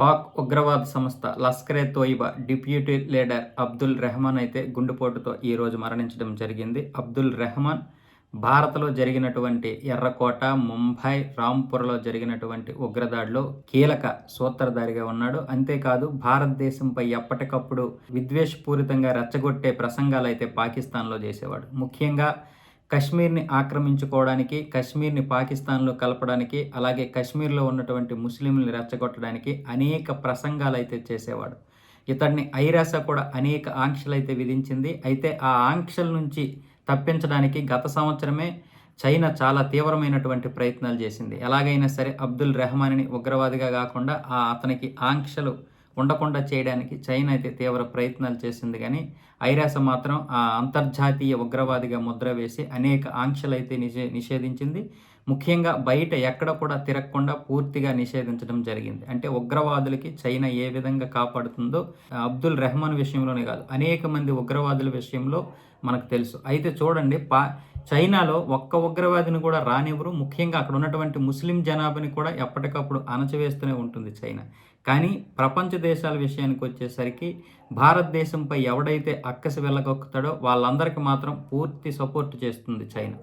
పాక్ ఉగ్రవాద సంస్థ Lashkare Taiba deputy leader Abdul Rehman అయితే గుండెపోటుతో ఈరోజు మరణించడం జరిగింది. అబ్దుల్ రెహమాన్ భారత్లో జరిగినటువంటి ఎర్రకోట ముంబై రాంపూర్లో జరిగినటువంటి ఉగ్రదాడిలో కీలక సూత్రధారిగా ఉన్నాడు. అంతేకాదు భారతదేశంపై ఎప్పటికప్పుడు విద్వేషపూరితంగా రెచ్చగొట్టే ప్రసంగాలు అయితే పాకిస్తాన్లో చేసేవాడు. ముఖ్యంగా కశ్మీర్ని ఆక్రమించుకోవడానికి కశ్మీర్ని పాకిస్తాన్లో కలపడానికి అలాగే కశ్మీర్లో ఉన్నటువంటి ముస్లింలను రెచ్చగొట్టడానికి అనేక ప్రసంగాలు అయితే చేసేవాడు. ఇతడిని ఐరాస కూడా అనేక ఆంక్షలు అయితే విధించింది. అయితే ఆ ఆంక్షల నుంచి తప్పించడానికి గత సంవత్సరమే చైనా చాలా తీవ్రమైనటువంటి ప్రయత్నాలు చేసింది. ఎలాగైనా సరే అబ్దుల్ రెహమాన్ని ఉగ్రవాదిగా కాకుండా ఆ అతనికి ఆంక్షలు ఉండకుండా చేయడానికి చైనా అయితే తీవ్ర ప్రయత్నాలు చేసింది కానీ ఐరాస మాత్రం ఆ అంతర్జాతీయ ఉగ్రవాదిగా ముద్ర వేసి అనేక ఆంక్షలు అయితే నిషే నిషేధించింది. ముఖ్యంగా బయట ఎక్కడ కూడా తిరగకుండా పూర్తిగా నిషేధించడం జరిగింది. అంటే ఉగ్రవాదులకి చైనా ఏ విధంగా కాపాడుతుందో అబ్దుల్ రెహమాన్ విషయంలోనే కాదు అనేక మంది ఉగ్రవాదుల విషయంలో మనకు తెలుసు. అయితే చూడండి పా చైనాలో ఒక్క ఉగ్రవాదిని కూడా రానివ్వరు. ముఖ్యంగా అక్కడ ఉన్నటువంటి ముస్లిం జనాభాని కూడా ఎప్పటికప్పుడు అణచివేస్తూనే ఉంటుంది చైనా. కానీ ప్రపంచ దేశాల విషయానికి వచ్చేసరికి భారతదేశంపై ఎవడైతే అక్కసి వెళ్ళగొక్కుతాడో వాళ్ళందరికీ మాత్రం పూర్తి సపోర్ట్ చేస్తుంది చైనా.